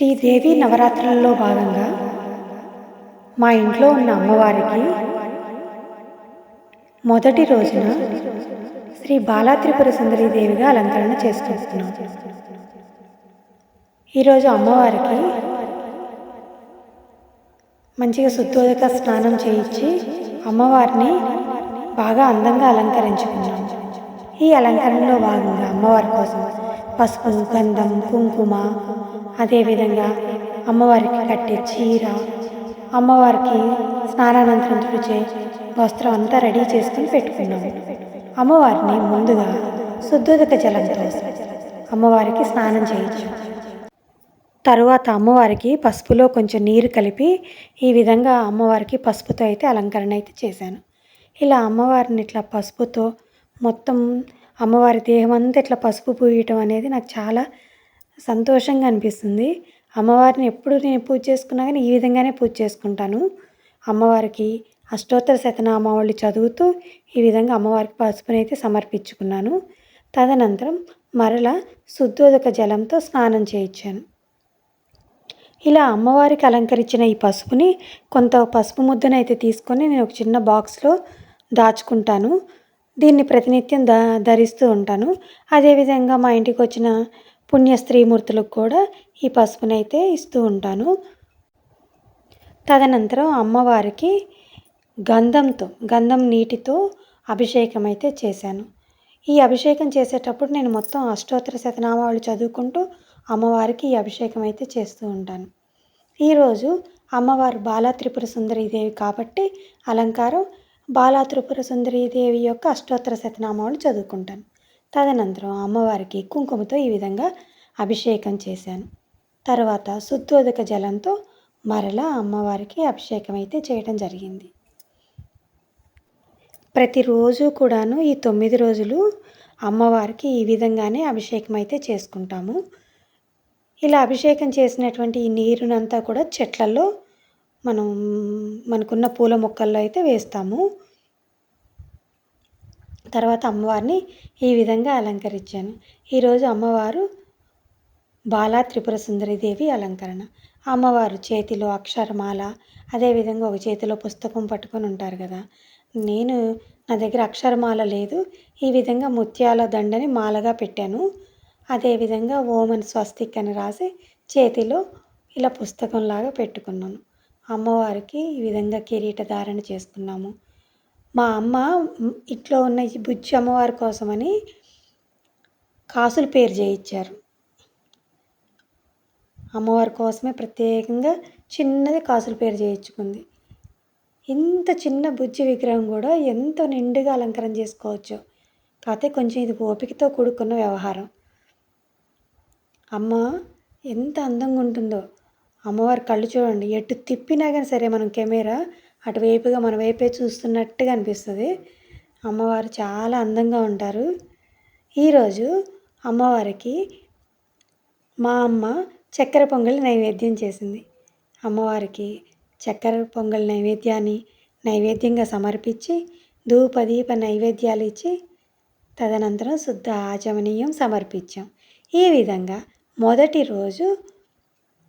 శ్రీదేవి నవరాత్రులలో భాగంగా మా ఇంట్లో ఉన్న అమ్మవారికి మొదటి రోజున శ్రీ బాలాత్రిపుర దేవిగా అలంకరణ చేసుకుంటున్నాం ఈరోజు అమ్మవారికి మంచిగా శుద్ధోదక స్నానం చేయించి అమ్మవారిని బాగా అందంగా అలంకరించుకున్నాం. ఈ అలంకరణలో భాగంగా అమ్మవారి కోసం పసుపు గంధం కుంకుమ అదేవిధంగా అమ్మవారికి కట్టే చీర అమ్మవారికి స్నానానంతరం తుడిచే వస్త్రం అంతా రెడీ చేసుకుని పెట్టుకున్నాము అమ్మవారిని ముందుగా శుద్ధోదక జలంతో అమ్మవారికి స్నానం చేయొచ్చు తరువాత అమ్మవారికి పసుపులో కొంచెం నీరు కలిపి ఈ విధంగా అమ్మవారికి పసుపుతో అయితే అలంకరణ అయితే చేశాను. ఇలా అమ్మవారిని ఇట్లా పసుపుతో మొత్తం అమ్మవారి దేహం అంతా ఇట్లా పసుపు పూయటం అనేది నాకు చాలా సంతోషంగా అనిపిస్తుంది. అమ్మవారిని ఎప్పుడు నేను పూజ చేసుకున్నా కానీ ఈ విధంగానే పూజ చేసుకుంటాను. అమ్మవారికి అష్టోత్తర శతనామావళి చదువుతూ ఈ విధంగా అమ్మవారికి పసుపునైతే సమర్పించుకున్నాను. తదనంతరం మరల శుద్ధోదక జలంతో స్నానం చేయించాను. ఇలా అమ్మవారికి అలంకరించిన ఈ పసుపుని కొంత పసుపు ముద్దనైతే తీసుకొని నేను ఒక చిన్న బాక్స్లో దాచుకుంటాను. దీన్ని ప్రతినిత్యం ద ధరిస్తూ ఉంటాను. అదేవిధంగా మా ఇంటికి వచ్చిన పుణ్య స్త్రీమూర్తులకు కూడా ఈ పసుపునైతే ఇస్తూ ఉంటాను. తదనంతరం అమ్మవారికి గంధంతో గంధం నీటితో అభిషేకం అయితే చేశాను. ఈ అభిషేకం చేసేటప్పుడు నేను మొత్తం అష్టోత్తర శతనామాలు చదువుకుంటూ అమ్మవారికి ఈ అభిషేకం అయితే చేస్తూ ఉంటాను. ఈరోజు అమ్మవారు బాలా త్రిపుర సుందరీదేవి కాబట్టి అలంకారం బాలా త్రిపుర సుందరీదేవి యొక్క అష్టోత్తర శతనామాలు చదువుకుంటాను. తదనంతరం అమ్మవారికి కుంకుమతో ఈ విధంగా అభిషేకం చేశాను. తర్వాత శుద్ధోదక జలంతో మరలా అమ్మవారికి అభిషేకం అయితే చేయడం జరిగింది. ప్రతిరోజు కూడాను ఈ తొమ్మిది రోజులు అమ్మవారికి ఈ విధంగానే అభిషేకం అయితే చేసుకుంటాము. ఇలా అభిషేకం చేసినటువంటి ఈ నీరునంతా కూడా చెట్లలో మనం మనకున్న పూల మొక్కల్లో అయితే వేస్తాము. తర్వాత అమ్మవారిని ఈ విధంగా అలంకరించాను. ఈరోజు అమ్మవారు బాలా త్రిపుర సుందరిదేవి అలంకరణ. అమ్మవారు చేతిలో అక్షరమాల అదేవిధంగా ఒక చేతిలో పుస్తకం పట్టుకొని ఉంటారు కదా. నేను నా దగ్గర అక్షరమాల లేదు. ఈ విధంగా ముత్యాల దండని మాలగా పెట్టాను. అదేవిధంగా ఓమన్ స్వస్తిక్ అని రాసి చేతిలో ఇలా పుస్తకంలాగా పెట్టుకున్నాను. అమ్మవారికి ఈ విధంగా కిరీట ధారణ చేసుకున్నాము. మా అమ్మ ఇంట్లో ఉన్న ఈ బుజ్జి అమ్మవారి కోసమని కాసుల పేరు చేయించారు. అమ్మవారి కోసమే ప్రత్యేకంగా చిన్నది కాసుల పేరు చేయించుకుంది. ఇంత చిన్న బుజ్జి విగ్రహం కూడా ఎంతో నిండుగా అలంకరణ చేసుకోవచ్చు. కాకపోతే కొంచెం ఇది ఓపికతో కూడుకున్న వ్యవహారం. అమ్మ ఎంత అందంగా ఉంటుందో. అమ్మవారి కళ్ళు చూడండి ఎటు తిప్పినా కానీ సరే మనం కెమెరా అటువైపుగా మన వైపే చూస్తున్నట్టుగా అనిపిస్తుంది. అమ్మవారు చాలా అందంగా ఉంటారు. ఈరోజు అమ్మవారికి మా అమ్మ చక్కెర పొంగలి నైవేద్యం చేసింది. అమ్మవారికి చక్కెర పొంగల్ నైవేద్యాన్ని నైవేద్యంగా సమర్పించి ధూపదీప నైవేద్యాలు ఇచ్చి తదనంతరం శుద్ధ ఆచమనీయం సమర్పించాం. ఈ విధంగా మొదటి రోజు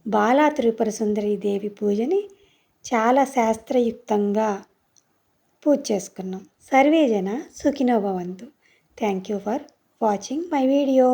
బాలా త్రిపుర సుందరి దేవి పూజని చాలా శాస్త్రయుక్తంగా పూజ చేసుకున్నాం. సర్వేజన సుఖినో భవంతు. Thank you for watching my video